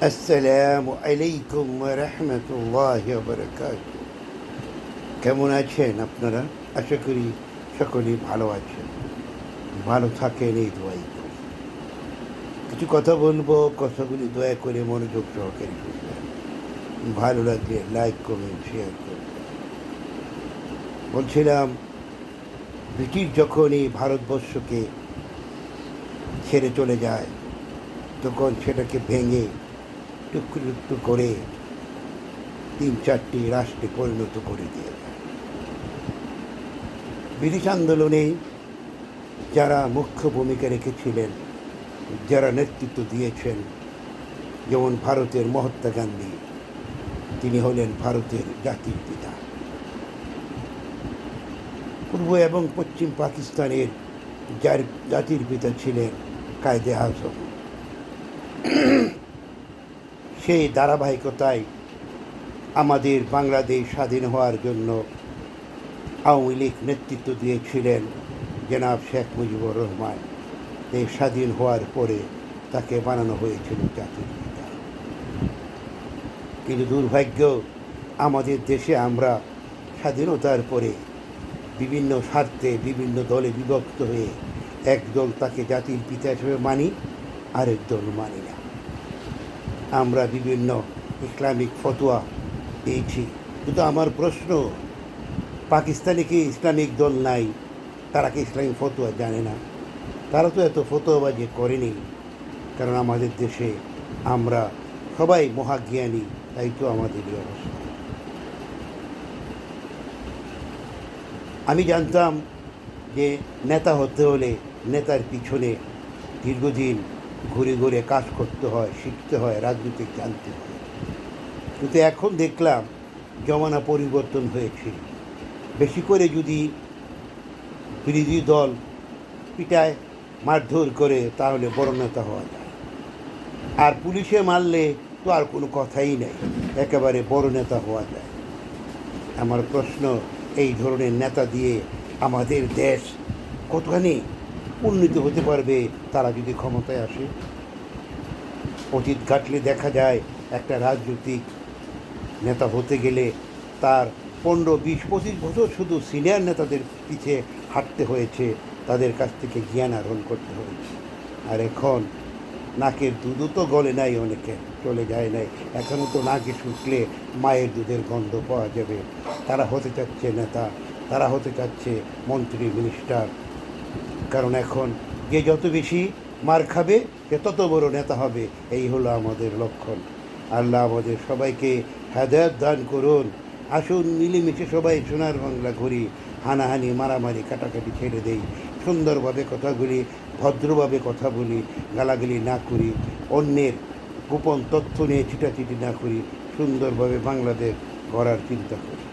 আসসালামু আলাইকুম রহমতুল্লাহ বরকাত কেমন আছেন আপনারা? আশা করি সকলেই ভালো আছেন। ভালো থাকেন এই দোয়াই। কিছু কথা বলব, কথাগুলি দয়া করে মনোযোগ সহকারে শুনবেন। ভালো লাগলে লাইক, কমেন্ট, শেয়ার করবেন। বলছিলাম, ব্রিটিশ যখন এই ভারতবর্ষকে ছেড়ে চলে যায়, তখন সেটাকে ভেঙে টুকরো টুকরো করে তিন চারটি রাষ্ট্রে পরিণত করে দিয়ে ব্রিটিশ আন্দোলনে যারা মুখ্য ভূমিকা রেখেছিলেন, যারা নেতৃত্ব দিয়েছেন, যেমন ভারতের মহাত্মা গান্ধী, তিনি হলেন ভারতের জাতির পিতা। পূর্ব এবং পশ্চিম পাকিস্তানের যার জাতির পিতা ছিলেন কায়দে আজম। সেই ধারাবাহিকতায় আমাদের বাংলাদেশ স্বাধীন হওয়ার জন্য আওয়ামী লীগ নেতৃত্ব দিয়েছিলেন জনাব শেখ মুজিবুর রহমান। দেশ স্বাধীন হওয়ার পরে তাকে বানানো হয়েছিল জাতির পিতা। কিন্তু দুর্ভাগ্য, আমাদের দেশে আমরা স্বাধীনতার পরে বিভিন্ন স্বার্থে বিভিন্ন দলে বিভক্ত হয়ে একদল তাকে জাতির পিতা হিসেবে মানি, আরেক দল মানি না। আমরা বিভিন্ন ইসলামিক ফতোয়া দিয়েছি। কিন্তু আমার প্রশ্ন, পাকিস্তানে কি ইসলামিক দল নাই? তারা কি ইসলামিক ফতোয়া জানে না? তারা তো এত ফতোয়াবাজি করেনি। কারণ আমাদের দেশে আমরা সবাই মহাজ্ঞানী, তাই তো আমাদের এই অবস্থা। আমি জানতাম যে নেতা হতে হলে নেতার পিছনে দীর্ঘদিন ঘুরে ঘুরে কাজ করতে হয়, শিখতে হয় রাজনীতি জানতে হয়। কিন্তু এখন দেখলাম জমানা পরিবর্তন হয়েছে। বেশি করে যদি বিরোধী দল পিটায়, মারধর করে, তাহলে বড় নেতা হওয়া যায়। আর পুলিশে মারলে তো আর কোনো কথাই নেই, একেবারে বড় নেতা হওয়া যায়। আমার প্রশ্ন, এই ধরনের নেতা দিয়ে আমাদের দেশ কতখানি উন্নীত হতে পারবে, তারা যদি ক্ষমতায় আসে। অতীত ঘাটলে দেখা যায়, একটা রাজনৈতিক নেতা হতে গেলে তার পনেরো, বিশ, পঁচিশ বছর শুধু সিনিয়র নেতাদের পিছে হাঁটতে হয়েছে, তাদের কাছ থেকে জ্ঞান আহরণ করতে হয়েছে। আর এখন নাকের দুধও তো গলে নাই অনেকে, চলে যায় নাই। এখনও তো নাকে শুকলে মায়ের দুধের গন্ধ পাওয়া যাবে। তারা হতে চাচ্ছে নেতা, তারা হতে চাচ্ছে মন্ত্রী মিনিস্টার কারণ এখন যে যত বেশি মার খাবে, সে তত বড় নেতা হবে। এই হলো আমাদের লক্ষণ। আল্লাহ আমাদের সবাইকে হেদায়ত দান করুন। আসুন, মিলেমিশে সবাই সোনার বাংলা ঘুরি হানাহানি, মারামারি, কাটাকাটি ছেড়ে দেই। সুন্দরভাবে কথাগুলি ভদ্রভাবে কথা বলি, গালাগালি না করি, অন্যের গোপন তথ্য নিয়ে ছিটাছিটি না করি, সুন্দরভাবে বাংলাদেশ গড়ার চিন্তা করি।